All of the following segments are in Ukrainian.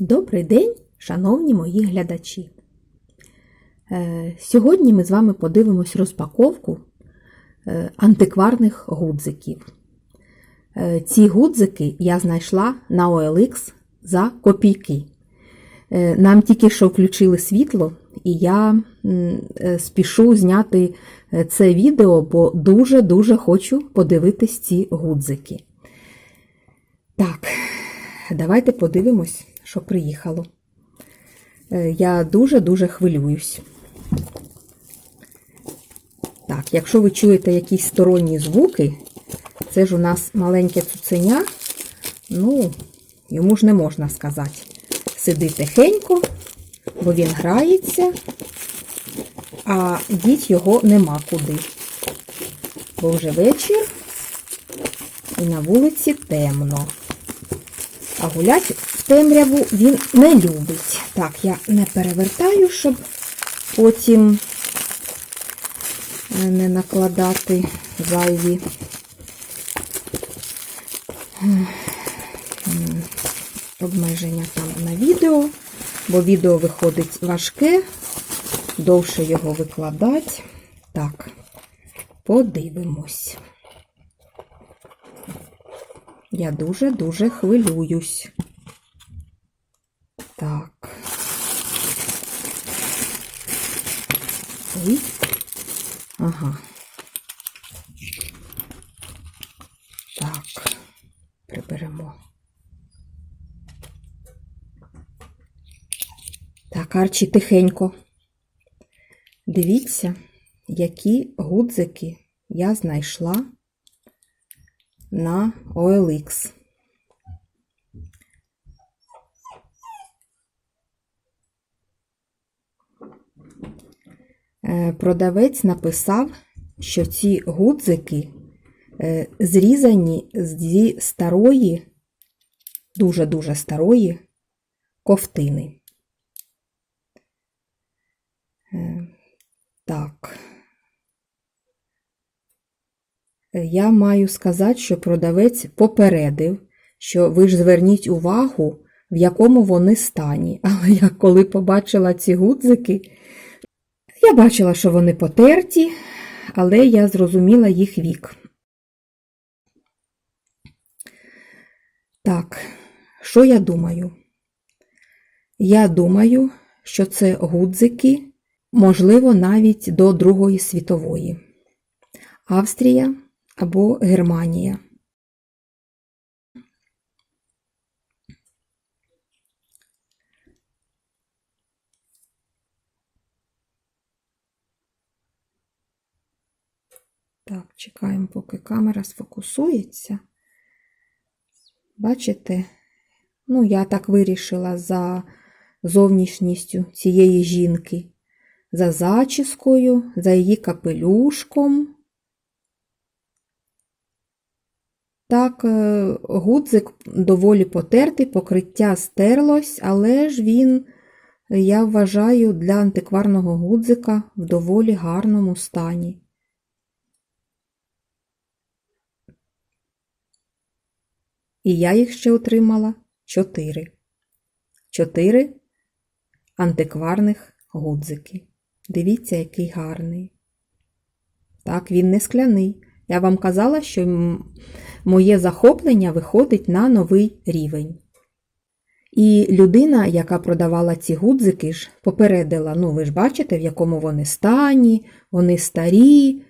Добрий день, шановні мої глядачі! Е, Сьогодні ми з вами подивимось розпаковку е, антикварних гудзиків. Е, Ці гудзики я знайшла на OLX за копійки. Нам тільки що включили світло, і я спішу зняти це відео, бо дуже-дуже хочу подивитись ці гудзики. Так, давайте подивимось, що приїхало. Е, Я дуже-дуже хвилююсь. Так, якщо ви чуєте якісь сторонні звуки, це ж у нас маленьке цуценя, ну, йому ж не можна сказати. Сиди тихенько, бо він грається, а діть його нема куди. Бо вже вечір і на вулиці темно. А гулять в темряву він не любить. Так, я не перевертаю, щоб потім е, не накладати зайві обмеження там на відео, бо відео виходить важке, довше його викладати. Так, подивимось. Я дуже-дуже хвилююсь. Так. Ой. Ага. Так, приберемо. Так, Арчі, тихенько. Дивіться, які гудзики я знайшла на OLX. Е, Продавець написав, що ці гудзики е, зрізані зі старої, дуже-дуже старої ковтини. Е, Так. Я маю сказати, що продавець попередив, що ви ж зверніть увагу, в якому вони стані. Але я коли побачила ці гудзики, я бачила, що вони потерті, але я зрозуміла їх вік. Так, що я думаю? Я думаю, що це гудзики, можливо, навіть до Другої світової. Австрія або Германія. Так, чекаємо, поки камера сфокусується. Бачите? Ну, я так вирішила за зовнішністю цієї жінки, за зачіскою, за її капелюшком. Так, е, гудзик доволі потертий, покриття стерлось, але ж він, я вважаю, для антикварного гудзика в доволі гарному стані. І я їх ще отримала чотири. Чотири антикварних гудзики. Дивіться, який гарний. Так, він не скляний. Я вам казала, що моє захоплення виходить на новий рівень. І людина, яка продавала ці гудзики, ж попередила, ну ви ж бачите, в якому вони стані, вони старі.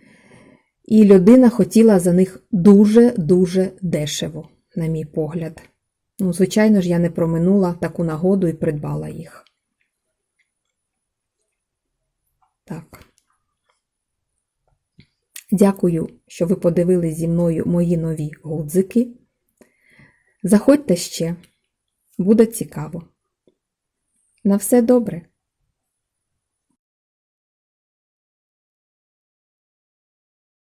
І людина хотіла за них дуже-дуже дешево, на мій погляд. Ну, звичайно ж, я не проминула таку нагоду і придбала їх. Так. Дякую, що ви подивились зі мною мої нові гудзики. Заходьте ще, буде цікаво. На все добре!